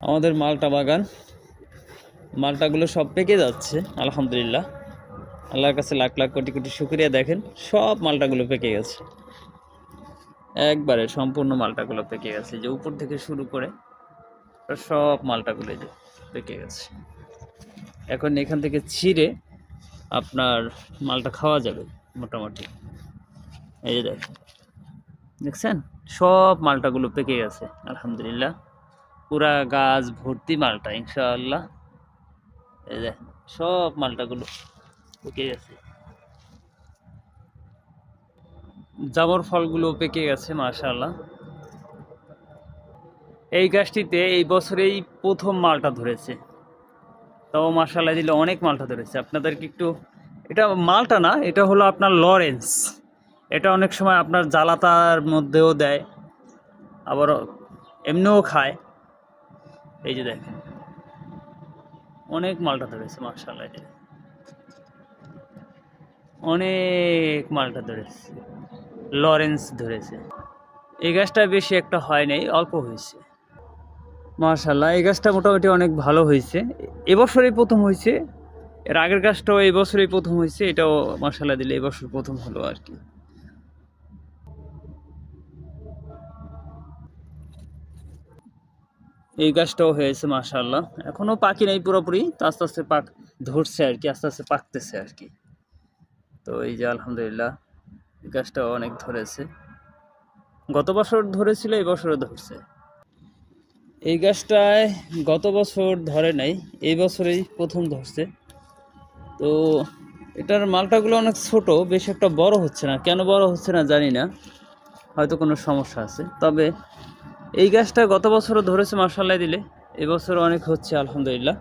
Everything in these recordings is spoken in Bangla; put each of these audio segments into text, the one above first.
আমাদের মালটা বাগান। মালটাগুলো সব পেকে যাচ্ছে, আলহামদুলিল্লাহ। আল্লাহর কাছে লাখ লাখ কোটি কোটি শুক্রিয়া, দেখেন, সব মালটাগুলো পেকে গেছে। একবারে সম্পূর্ণ মালটাগুলো পেকে গেছে যে উপর থেকে শুরু করে সব মালটাগুলো যে পেকে গেছে। এখন এখান থেকে ছিঁড়ে আপনার মালটা খাওয়া যাবে, মোটামুটি। এই যে দেখেন, দেখছেন? সব মালটাগুলো পেকে গেছে, আলহামদুলিল্লাহ। পুরা গাছ ভর্তি মালটা, ইনশাআল্লাহ। এই যে, সব মালটাগুলো পেকে গেছে। জামর ফলগুলো পেকে গেছে, মাশাআল্লাহ। এই গাছটিতে এই বছরেই প্রথম মালটা ধরেছে। তাও মাশাআল্লাহ দিলে অনেক মালটা ধরেছে। আপনাদেরকে একটু, এটা মালটা না, এটা হলো আপনার লরেন্স। এটা অনেক সময় আপনার জ্বালাতার মধ্যেও দেয় আবার এমনিও খায়। এই যে দেখেন। অনেক মালটা ধরেছে মার্শাল্লাহ অনেক মালটা ধরেছে। লরেন্স ধরেছে। এই গাছটা বেশি একটা হয় নাই, অল্প হয়েছে। মার্শাল্লাহ এই গাছটা মোটামুটি অনেক ভালো হয়েছে। এবছরই প্রথম হয়েছে। এর আগের গাছটাও এই বছরই প্রথম হয়েছে, এটাও মার্শাল্লাহ দিলে এবছর প্রথম হলো আর কি। এই গাছটাও হয়েছে মাশাল্লাহ এখনও পাকি নাই পুরোপুরি, তো আস্তে আস্তে পাক ধরছে আর কি, আস্তে আস্তে পাকতেছে আর কি। তো এই যে আলহামদুলিল্লাহ, এই গাছটাও অনেক ধরেছে। গত বছর ধরেছিল, এই বছরও ধরছে। এই গাছটায় গত বছর ধরে নাই, এই বছরেই প্রথম ধরছে। তো এটার মালটাগুলো অনেক ছোট, বেশ একটা বড় হচ্ছে না। কেন বড় হচ্ছে না জানি না, হয়তো কোনো সমস্যা আছে। তবে এই গাছটা গত বছরও ধরেছে মার্শাল্লাহ দিলে। এবছর অনেক হচ্ছে, আলহামদুলিল্লাহ।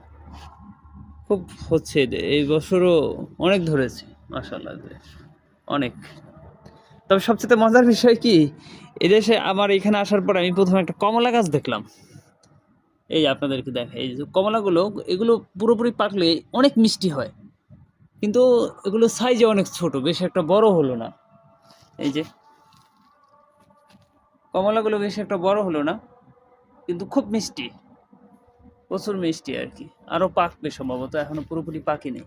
খুব হচ্ছে। এই বছরও অনেক ধরেছে মার্শাল্লাহ অনেক। তবে সবচেয়ে মজার বিষয় কি, এদেশে আমার এখানে আসার পর আমি প্রথমে একটা কমলা গাছ দেখলাম। এই আপনাদেরকে দেখা এই যে কমলাগুলো, এগুলো পুরোপুরি পাকলে অনেক মিষ্টি হয়। কিন্তু এগুলো সাইজে অনেক ছোট, বেশি একটা বড় হলো না। এই যে কমলাগুলো বেশি একটা বড় হলো না, কিন্তু খুব মিষ্টি, প্রচুর মিষ্টি আর কি। আরও পাকবে সম্ভবত এখনও পুরোপুরি পাকেনি